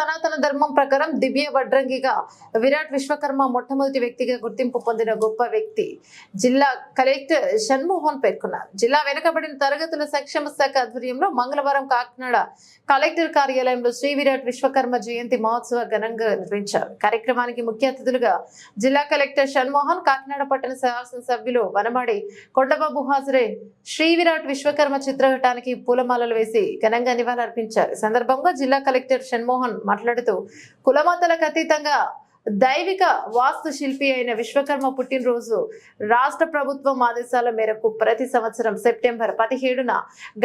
సనాతన ధర్మం ప్రకారం దివ్య వడ్రంగిగా విరాట్ విశ్వకర్మ మొట్టమొదటి వ్యక్తిగా గుర్తింపు పొందిన గొప్ప వ్యక్తి జిల్లా కలెక్టర్ షణ్మోహన్ పేర్కొన్నారు. జిల్లా వెనుకబడిన తరగతుల సంక్షేమ శాఖ ఆధ్వర్యంలో మంగళవారం కాకినాడ కలెక్టర్ కార్యాలయంలో శ్రీ విరాట్ విశ్వకర్మ జయంతి మహోత్సవ ఘనంగా నిర్వహించారు. కార్యక్రమానికి ముఖ్య అతిథులుగా జిల్లా కలెక్టర్ షణ్మోహన్ కాకినాడ పట్టణ శాసనసభ్యులు వనమాడి కొండబాబు హాజరై శ్రీ విరాట్ విశ్వకర్మ చిత్రపటానికి పూలమాలలు వేసి ఘనంగా నివాళులర్పించారు. ఈ సందర్భంగా జిల్లా కలెక్టర్ షణ్మోహన్ మాట్లాడుతూ కులమతలకు అతీతంగా దైవిక వాస్తు శిల్పి అయిన విశ్వకర్మ పుట్టినరోజు రాష్ట్ర ప్రభుత్వం ఆదేశాల మేరకు ప్రతి సంవత్సరం సెప్టెంబర్ పదిహేడున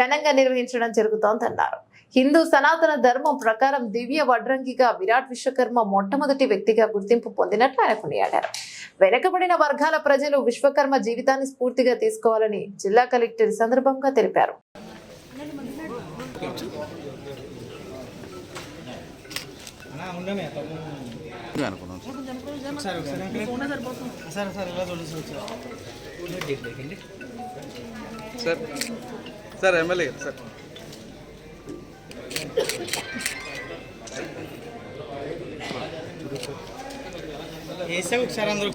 ఘనంగా నిర్వహించడం జరుగుతోందన్నారు. హిందూ సనాతన ధర్మం ప్రకారం దివ్య వడ్రంగిగా విరాట్ విశ్వకర్మ మొట్టమొదటి వ్యక్తిగా గుర్తింపు పొందినట్లు ఆయన కొనియాడారు. వెనుకబడిన వర్గాల ప్రజలు విశ్వకర్మ జీవితాన్ని స్ఫూర్తిగా తీసుకోవాలని జిల్లా కలెక్టర్ సందర్భంగా తెలిపారు. అంకుల్. సార్ సార్ ఇలా చూడండి sir sir sir MLA sir. వేసే ఒకసారి అందరూ.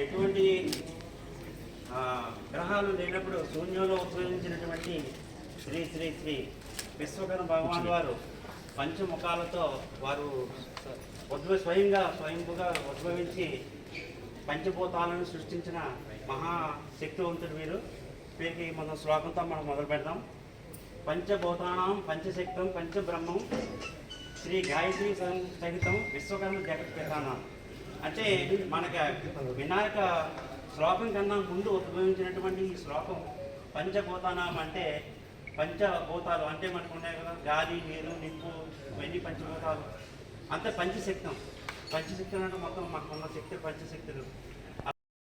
ఎటువంటి ఆ, గ్రహాలు లేనప్పుడు శూన్యంలో ఉద్భవించినటువంటి శ్రీ శ్రీ శ్రీ విశ్వకర్మ భగవాన్ వారు పంచముఖాలతో వారు ఉద్భవ స్వయంగా స్వయంగా ఉద్భవించి పంచభూతాలను సృష్టించిన మహాశక్తివంతుడు వీరు. వీరికి మనం శ్లోకంతో మనం మొదలు పెడదాం. పంచభూతానం పంచశక్తం పంచబ్రహ్మం శ్రీ గాయత్రి సహితం విశ్వకర్మ జగత్ ప్రధానం అంటే మనకి వినాయక శ్లోకం కన్నా ముందు ఉద్భవించినటువంటి ఈ శ్లోకం పంచభూతానం అంటే పంచభూతాలు అంటే మనకు ఉన్నాయి కదా గాలి నీరు నిప్పు ఇవన్నీ పంచభూతాలు. అంతే పంచశక్తం. పంచశక్తులు అంటే మొత్తం మనకున్న శక్తి పంచశక్తులు.